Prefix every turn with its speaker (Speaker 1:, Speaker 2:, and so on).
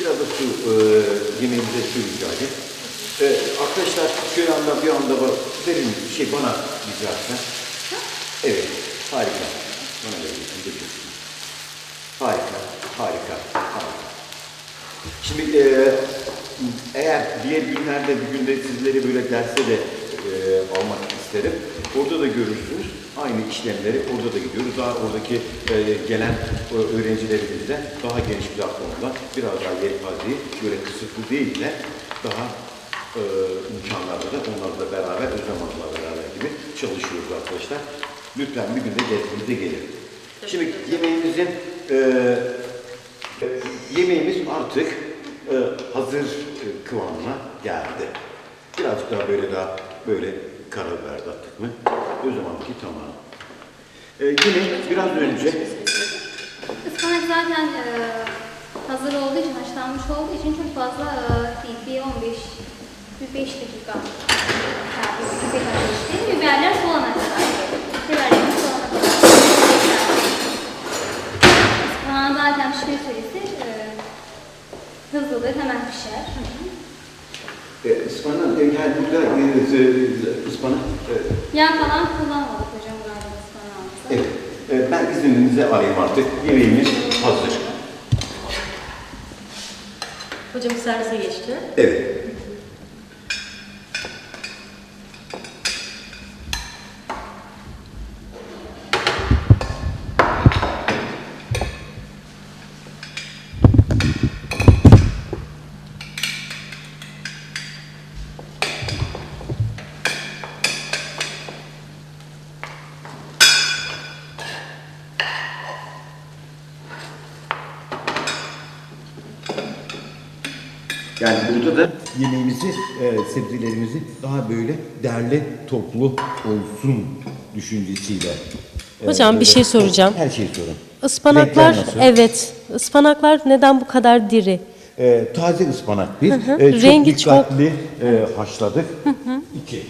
Speaker 1: Biraz da su, e, yemeğimize su rica edeyim. E, arkadaşlar şöyle anda bir anda bak, verin bir şey bana rica etsen. Evet, harika. Bana verin, döküyorsun. Harika, harika, harika. Şimdi e, eğer diğer günlerde bir günde sizleri böyle derse de e, almak isterim. Orada da görürsünüz. Aynı işlemleri orada da gidiyoruz. Daha oradaki e, gelen e, öğrencilerimizle daha geniş platformda biraz daha yelpazeyi böyle kısıtlı değil de daha e, imkanlarla da onlarla beraber, Hanım'la beraber gibi çalışıyoruz arkadaşlar. Lütfen bir günde gezdiğinizde gelin. Şimdi yemeğimizin e, e, Yemeğimiz artık e, hazır e, kıvamına geldi. Birazcık daha böyle daha böyle karabiber de attık mı? O zamanki tamam. E, yine biraz önce
Speaker 2: Ispanak zaten e, hazır olduğu için, haşlanmış olduğu için çok fazla e, değil. Bir 15, bir 5 dakika. Yüksek ateşte. Biberler soğana kadar. Biberlerin soğana kadar. Ispanağın zaten pişme süresi e, hızlıdır, hemen pişer.
Speaker 1: e, ıspanak, e, yani burada e, ıspanak, e,
Speaker 2: Yağ falan kullanmadık hocam galiba ıspanağımızda.
Speaker 1: evet. E, ben izninizi alayım artık. Yemeğimiz hazır.
Speaker 3: Hocam servise geçti.
Speaker 1: Evet. Yani burada da yemeğimizi, e, sebzelerimizi daha böyle derli toplu olsun düşüncesiyle. e,
Speaker 4: Hocam, bir
Speaker 1: böyle
Speaker 4: şey soracağım.
Speaker 1: Her şeyi sorun.
Speaker 4: Ispanaklar,
Speaker 1: Renkler nasıl?
Speaker 4: evet. Ispanaklar neden bu kadar diri?
Speaker 1: E, taze ıspanak bir.
Speaker 4: hı.
Speaker 1: E, çok
Speaker 4: Rengi çok-
Speaker 1: dikkatli e, haşladık. İki.